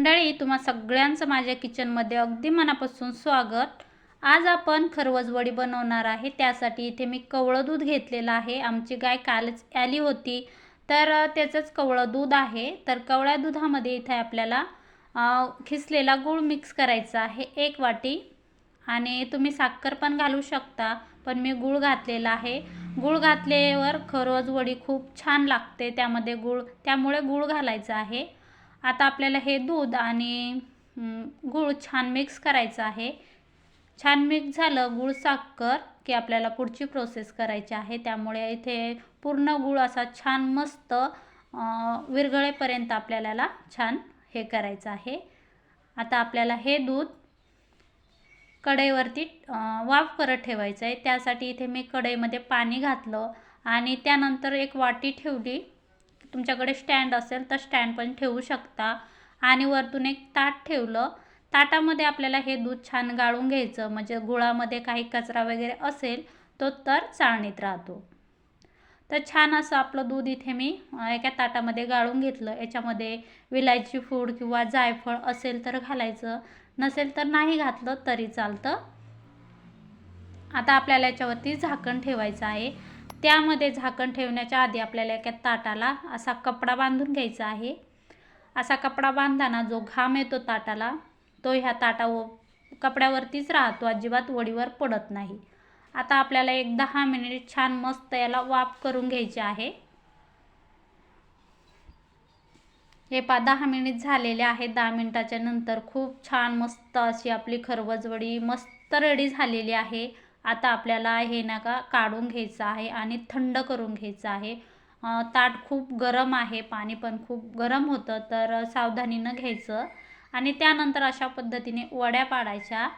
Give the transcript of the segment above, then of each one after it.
मंडळी तुम्हा सगळ्यांचं माझ्या किचनमध्ये अगदी मनापासून स्वागत. आज आपण खरवज वडी बनवणार आहे. त्यासाठी इथे मी कवळं दूध घेतलेलं आहे. आमची गाय कालच आली होती. तर त्याचंच कवळं दूध आहे. तर कवळ्या दुधामध्ये इथे आपल्याला खिसलेला गूळ मिक्स करायचा आहे एक वाटी. आणि तुम्ही साखर पण घालू शकता पण मी गूळ घातलेला आहे. गूळ घातल्यावर खरवज वडी खूप छान लागते. त्यामध्ये गूळ त्यामुळे गूळ घालायचं आहे. आता आपल्याला हे दूध आणि गूळ छान मिक्स करायचं आहे. छान मिक्स झालं गूळ साखर की आपल्याला पुढची प्रोसेस करायची आहे. त्यामुळे इथे पूर्ण गूळ असा छान मस्त विरघळेपर्यंत आपल्याला छान हे करायचं आहे. आता आपल्याला हे दूध कढईवरती वाफ करत ठेवायचं आहे त्यासाठी इथे मी कढईमध्ये पाणी घातलं आणि त्यानंतर एक वाटी ठेवली. तुमच्याकडे स्टँड असेल तर स्टँड पण ठेवू शकता. आणि वरतून एक ताट ठेवलं. ताटामध्ये आपल्याला हे दूध छान गाळून घ्यायचं. म्हणजे गुळामध्ये काही कचरा वगैरे असेल तो तर चाळणीत राहतो. तर छान असं आपलं दूध इथे मी एका ताटामध्ये गाळून घेतलं. याच्यामध्ये विलायची फूड किंवा जायफळ असेल तर घालायचं. नसेल तर नाही घातलं तरी चालतं. आता आपल्याला याच्यावरती झाकण ठेवायचं आहे. त्यामध्ये झाकण ठेवण्याच्या आधी आपल्याला एका ताटाला असा कपडा बांधून घ्यायचा आहे. असा कपडा बांधताना जो घाम येतो ताटाला तो ह्या ताटावर कपड्यावरतीच राहतो अजिबात वडीवर पडत नाही. आता आपल्याला एक दहा मिनिट छान मस्त याला वाफ करून घ्यायचे आहे. हे पा दहा मिनिट झालेले आहे. दहा मिनिटाच्या नंतर खूप छान मस्त अशी आपली खरवजवडी मस्त रेडी झालेली आहे. आता आपल्याला हे ना का काढून घ्यायचं आहे आणि थंड करून घ्यायचं आहे. ताट खूप गरम आहे पाणी पण खूप गरम होतं तर सावधानीनं घ्यायचं. आणि त्यानंतर अशा पद्धतीने वड्या पाडायच्या.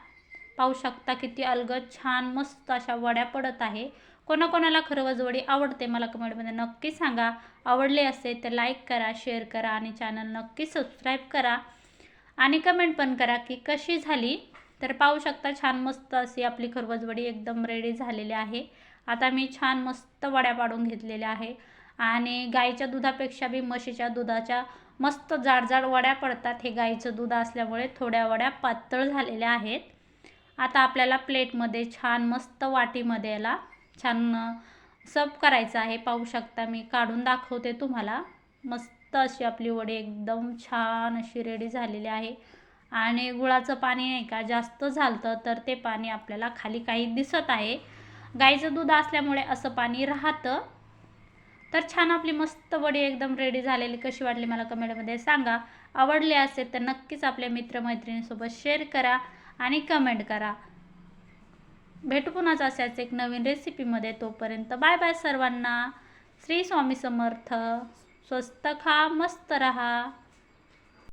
पाहू शकता किती अलगद छान मस्त अशा वड्या पडत आहे. कोणाकोणाला खरवज वडी आवडते मला कमेंटमध्ये नक्की सांगा. आवडले असेल तर लाईक करा शेअर करा आणि चॅनल नक्की सबस्क्राईब करा. आणि कमेंट पण करा की कशी झाली तर पाहू शकता छान मस्त अशी आपली खरवज वडी एकदम रेडी झालेली आहे. आता मी छान मस्त वड्या पाडून घेतलेल्या आहे. आणि गाईच्या दुधापेक्षा बी म्हशीच्या दुधाच्या मस्त जाडजाड वड्या पडतात. हे गाईचं दूध असल्यामुळे थोड्या वड्या पातळ झालेल्या आहेत. आता आपल्याला प्लेटमध्ये छान मस्त वाटीमध्ये याला छान सब करायचं आहे. पाहू शकता मी काढून दाखवते तुम्हाला. मस्त अशी आपली वडी एकदम छान अशी रेडी झालेली आहे. आणि गुळाचं पाणी नाही का जास्त झालं तर ते पाणी आपल्याला खाली काही दिसत आहे. गाईचं दूध असल्यामुळे असं पाणी राहतं. तर छान आपली मस्त वडी एकदम रेडी झालेली. कशी वाटली मला कमेंटमध्ये सांगा. आवडली असेल तर नक्कीच आपल्या मित्रमैत्रिणीसोबत शेअर करा आणि कमेंट करा. भेटू पुन्हाच अशाच एक नवीन रेसिपीमध्ये तोपर्यंत बाय बाय सर्वांना. श्री स्वामी समर्थ. स्वस्त खा मस्त रहा.